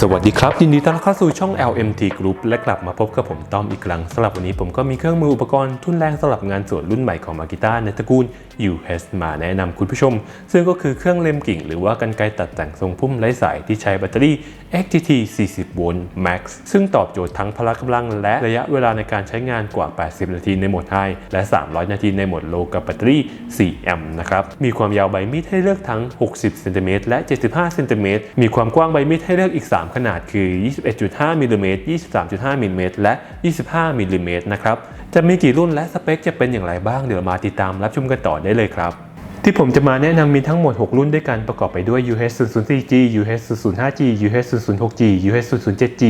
สวัสดีครับ ยินดีต้อนรับเข้าสู่ช่อง LMT Group และกลับมาพบกับผมต้อมอีกครั้งสำหรับวันนี้ผมก็มีเครื่องมืออุปกรณ์ทุนแรงสำหรับงานสวนรุ่นใหม่ของมากิต้าในตระกูล UH มาแนะนำคุณผู้ชม ซึ่งก็คือเครื่องเล็มกิ่ง หรือว่ากันไกรตัดแต่งทรงพุ่มไร้สายที่ใช้แบตเตอรี่ XTT 40โวลต์ Max ซึ่งตอบโจทย์ทั้งพละกำลัง และระยะเวลาในการใช้งานกว่า 80 นาทีในโหมดไฮและ 300 นาทีในโหมดโลกับแบตเตอรี่4แอมป์นะครับมีความยาวใบมีดให้เลือกทั้ง 60 เซนติเมตรและ 75 เซนติเมตรมีความกว้างใบมีดให้เลือกอีก3 ขนาดคือ 21.5มิลลิเมตร23.5มิลลิเมตรและ 25มิลลิเมตรนะครับ จะมีกี่รุ่นและสเปคจะเป็นอย่างไรบ้างเดี๋ยวมาติดตามรับชมกันต่อได้เลยครับที่ผมจะมาแนะนำมีทั้งหมด 6 รุ่นด้วยกันประกอบไปด้วย UH 0 0 4 G UH 0 0 5 G UH 0 0 6 G UH 0 0 7 G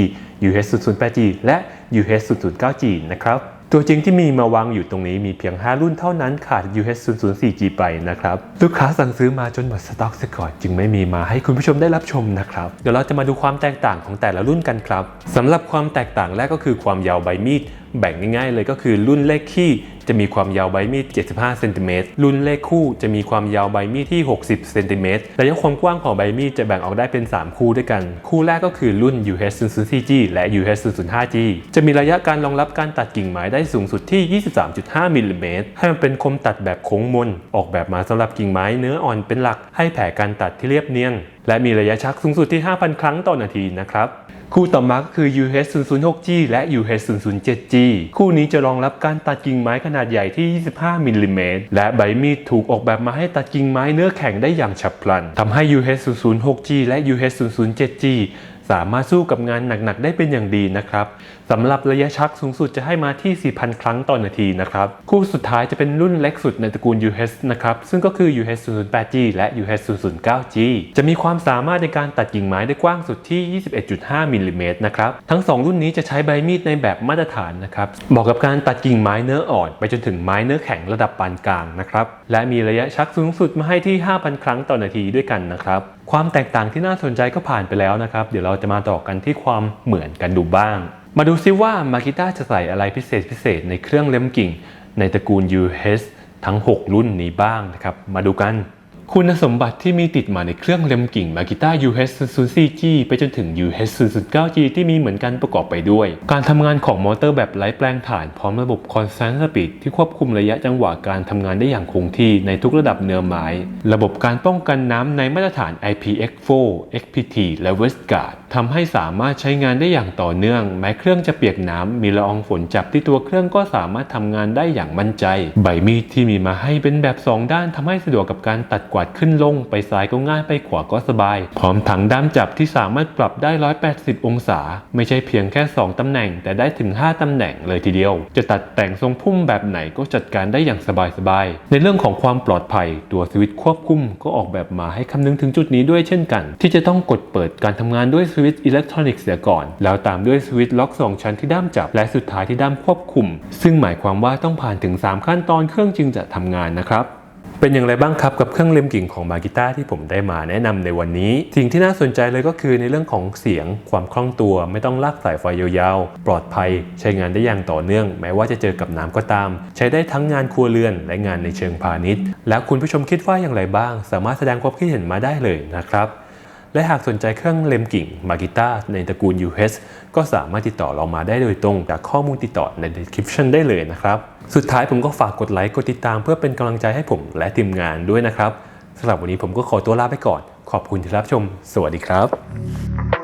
UH 0 0 8 G และ UH 0 0 9 G นะครับ ตัวจริงที่มีมาวางอยู่ตรงนี้มีเพียง 5 รุ่นเท่านั้นขาด UH 0 0 4 G ไปนะครับ ลูกค้าสั่งซื้อมาจนหมดสต็อกซะก่อนจึงไม่มีมาให้คุณผู้ชมได้รับชมนะครับ เดี๋ยวเราจะมาดูความแตกต่างของแต่ละรุ่นกันครับสำหรับความแตกต่างแรกก็คือความยาวใบมีด แบ่งง่ายๆ เลยก็คือรุ่นเลขขี้จะมีความยาวใบมีด 75 เซนติเมตร รุ่นเลขคู่จะมีความยาวใบมีดที่ 60 เซนติเมตร ระยะความกว้างของใบมีดจะแบ่งออกได้เป็น 3 คู่ด้วยกัน คู่แรกก็คือรุ่น UH 0 0 4G และ UH 0 0 5G จะมีระยะการรองรับการตัดกิ่งไม้ได้สูงสุดที่ 23.5 มิลลิเมตร ให้มันเป็นคมตัดแบบโค้งมน ออกแบบมาสำหรับกิ่งไม้เนื้ออ่อนเป็นหลัก ให้แผ่การตัดที่เรียบเนียน และมีระยะชักสูงสุดที่ 5,000 ครั้งต่อนาทีนะครับ คู่ต่อมาก็คือ UH 0 0 6G และ UH 0 0 7G คู่นี้จะรองรับการตัดกิ่งไม้ขนาดใหญ่ที่ 25 มิลลิเมตร และใบมีดถูกออกแบบมาให้ตัดกิ่งไม้เนื้อแข็งได้อย่างฉับพลัน ทำให้ UH 0 0 6G และ UH 0 0 7G สามารถสู้กับงานหนักๆ ได้เป็นอย่างดีนะครับสำหรับระยะชักสูงสุดจะให้มาที่ 4,000 ครั้งต่อนาทีนะครับคู่สุดท้ายจะเป็นรุ่นเล็กสุดในตระกูล UH นะครับซึ่งก็คือ UH 0 0 8G และ UH 0 0 9G จะมีความสามารถในการตัดกิ่งไม้ได้กว้างสุดที่ 21.5มิลลิเมตรนะครับทั้ง 2 รุ่นนี้จะใช้ใบมีดในแบบมาตรฐานนะครับเหมาะกับการตัดกิ่งไม้เนื้ออ่อน ไปจนถึงไม้เนื้อแข็งระดับปานกลางนะครับและมีระยะชักสูงสุดมาให้ที่ 5,000 ครั้งต่อนาทีด้วยกันนะครับ ความแตกต่างที่น่าสนใจก็ผ่านไปแล้วนะครับ เดี๋ยวเราจะมาต่อกันที่ความเหมือนกันดูบ้าง มาดูซิว่ามากิต้าจะใส่อะไรพิเศษพิเศษในเครื่องเล็มกิ่ง ในตระกูล UH ทั้ง 6 รุ่นนี้บ้างนะครับ มาดูกัน คุณสมบัติที่มีติดมาในเครื่องเล็มกิ่งมากิต้า UH 0 4G ไปจนถึง UH 0 0 9 G ที่มีเหมือนกันประกอบไปด้วย การทำงานของมอเตอร์แบบไร้แปลงถ่านพร้อมระบบ Constant Speed ที่ควบคุมระยะจังหวะการทำงานได้อย่างคงที่ในทุกระดับเนื้อไม้ ระบบการป้องกันน้ำในมาตรฐาน IPX4 XPT และ Westguard ทำให้สามารถใช้งานได้อย่างต่อเนื่อง แม้เครื่องจะเปียกน้ำมีละอองฝนจับที่ตัวเครื่องก็สามารถทำงานได้อย่างมั่นใจ ใบมีดที่มีมาให้เป็นแบบ 2 ด้านทำให้สะดวกกับการตัดกวาดขึ้นลงไปซ้ายก็ง่ายไปขวาก็สบาย พร้อมถังด้ามจับที่สามารถปรับได้ 180 องศา ไม่ใช่เพียงแค่ 2 ตำแหน่ง แต่ได้ถึง 5 ตำแหน่งเลยทีเดียว จะตัดแต่งทรงพุ่มแบบไหนก็จัดการได้อย่างสบายๆในเรื่องของความปลอดภัย ตัวสวิตช์ควบคุมก็ออกแบบมาให้คำนึงถึงจุดนี้ด้วยเช่นกัน ที่จะต้องกดเปิดการทำงานด้วยสวิตช์อิเล็กทรอนิกส์เสียก่อน แล้วตามด้วยสวิตช์ล็อก 2 ชั้นที่ด้ามจับ และสุดท้ายที่ด้ามควบคุม ซึ่งหมายความว่าต้องผ่านถึง 3 ขั้นตอนเครื่องจึงจะทำงานนะครับ เป็นอย่างไรบ้างครับกับเครื่องเล็มกิ่งของมากิต้าที่ผมได้มาแนะนำในวันนี้ สิ่งที่น่าสนใจเลยก็คือในเรื่องของเสียงความคล่องตัว ไม่ต้องลากสายไฟยาวๆ ปลอดภัย ใช้งานได้อย่างต่อเนื่อง แม้ว่าจะเจอกับน้ำก็ตาม ใช้ได้ทั้งงานครัวเรือนและงานในเชิงพาณิชย์ แล้วคุณผู้ชมคิดว่าอย่างไรบ้าง สามารถแสดงความคิดเห็นมาได้เลยนะครับ และหากสนใจเครื่องเล็มกิ่งมากิต้าในตระกูล US ก็สามารถติดต่อเรามาได้โดยตรง จากข้อมูลติดต่อใน description ได้เลยนะครับ สุดท้ายผมก็ฝากกดไลค์กดติดตามเพื่อเป็นกำลังใจให้ผมและทีมงานด้วยนะครับสำหรับวันนี้ผมก็ขอตัวลาไปก่อน ขอบคุณที่รับชม สวัสดีครับ